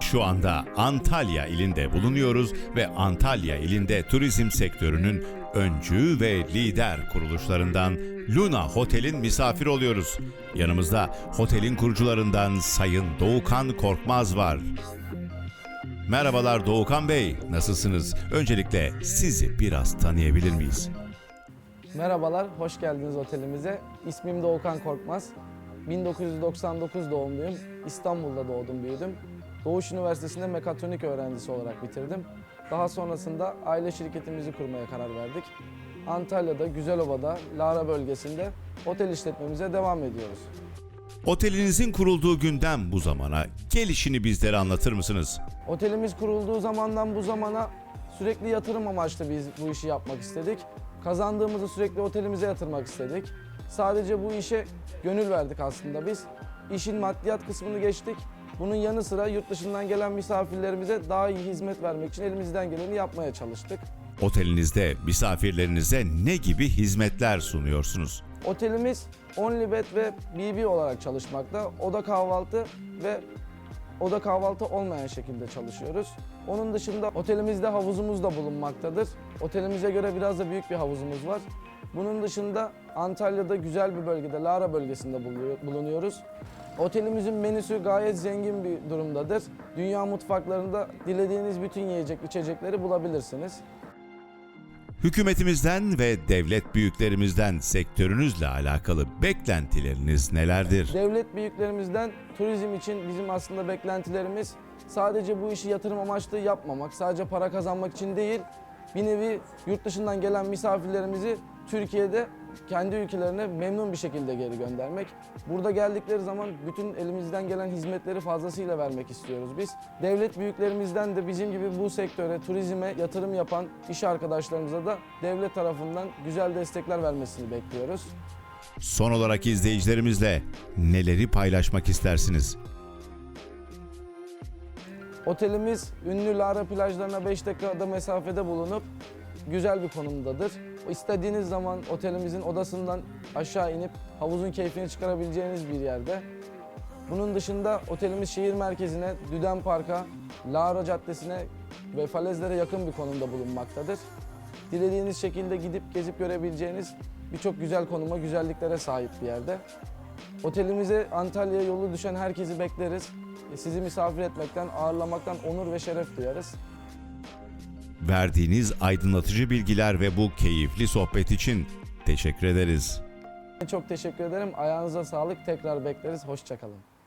Şu anda Antalya ilinde bulunuyoruz ve Antalya ilinde turizm sektörünün öncü ve lider kuruluşlarından Luna Hotel'in misafir oluyoruz. Yanımızda otelin kurucularından Sayın Doğukan Korkmaz var. Merhabalar Doğukan Bey, nasılsınız? Öncelikle sizi biraz tanıyabilir miyiz? Merhabalar, hoş geldiniz otelimize. İsmim Doğukan Korkmaz. 1999 doğumluyum. İstanbul'da doğdum, büyüdüm. Doğuş Üniversitesi'nde mekatronik öğrencisi olarak bitirdim. Daha sonrasında aile şirketimizi kurmaya karar verdik. Antalya'da, Güzelova'da, Lara bölgesinde otel işletmemize devam ediyoruz. Otelinizin kurulduğu günden bu zamana gelişini bizlere anlatır mısınız? Otelimiz kurulduğu zamandan bu zamana sürekli yatırım amaçlı biz bu işi yapmak istedik. Kazandığımızı sürekli otelimize yatırmak istedik. Sadece bu işe gönül verdik aslında biz. İşin maddiyat kısmını geçtik. Bunun yanı sıra yurt dışından gelen misafirlerimize daha iyi hizmet vermek için elimizden geleni yapmaya çalıştık. Otelinizde misafirlerinize ne gibi hizmetler sunuyorsunuz? Otelimiz OnlyBed ve BB olarak çalışmakta. Oda kahvaltı ve oda kahvaltı olmayan şekilde çalışıyoruz. Onun dışında otelimizde havuzumuz da bulunmaktadır. Otelimize göre biraz da büyük bir havuzumuz var. Bunun dışında Antalya'da güzel bir bölgede, Lara bölgesinde bulunuyor- bulunuyoruz. Otelimizin menüsü gayet zengin bir durumdadır. Dünya mutfaklarında dilediğiniz bütün yiyecek içecekleri bulabilirsiniz. Hükümetimizden ve devlet büyüklerimizden sektörünüzle alakalı beklentileriniz nelerdir? Devlet büyüklerimizden turizm için bizim aslında beklentilerimiz sadece bu işi yatırım amaçlı yapmamak, sadece para kazanmak için değil, bir nevi yurt dışından gelen misafirlerimizi Türkiye'de kendi ülkelerine memnun bir şekilde geri göndermek. Burada geldikleri zaman bütün elimizden gelen hizmetleri fazlasıyla vermek istiyoruz biz. Devlet büyüklerimizden de bizim gibi bu sektöre, turizme yatırım yapan iş arkadaşlarımıza da devlet tarafından güzel destekler vermesini bekliyoruz. Son olarak izleyicilerimizle neleri paylaşmak istersiniz? Otelimiz ünlü Lara plajlarına 5 dakikada mesafede bulunup güzel bir konumdadır. İstediğiniz zaman otelimizin odasından aşağı inip havuzun keyfini çıkarabileceğiniz bir yerde. Bunun dışında otelimiz şehir merkezine, Düden Park'a, Lara Caddesi'ne ve falezlere yakın bir konumda bulunmaktadır. Dilediğiniz şekilde gidip gezip görebileceğiniz birçok güzel konuma, güzelliklere sahip bir yerde. Otelimize Antalya'ya yolu düşen herkesi bekleriz. Sizi misafir etmekten, ağırlamaktan onur ve şeref duyarız. Verdiğiniz aydınlatıcı bilgiler ve bu keyifli sohbet için teşekkür ederiz. Çok teşekkür ederim. Ayağınıza sağlık. Tekrar bekleriz. Hoşçakalın.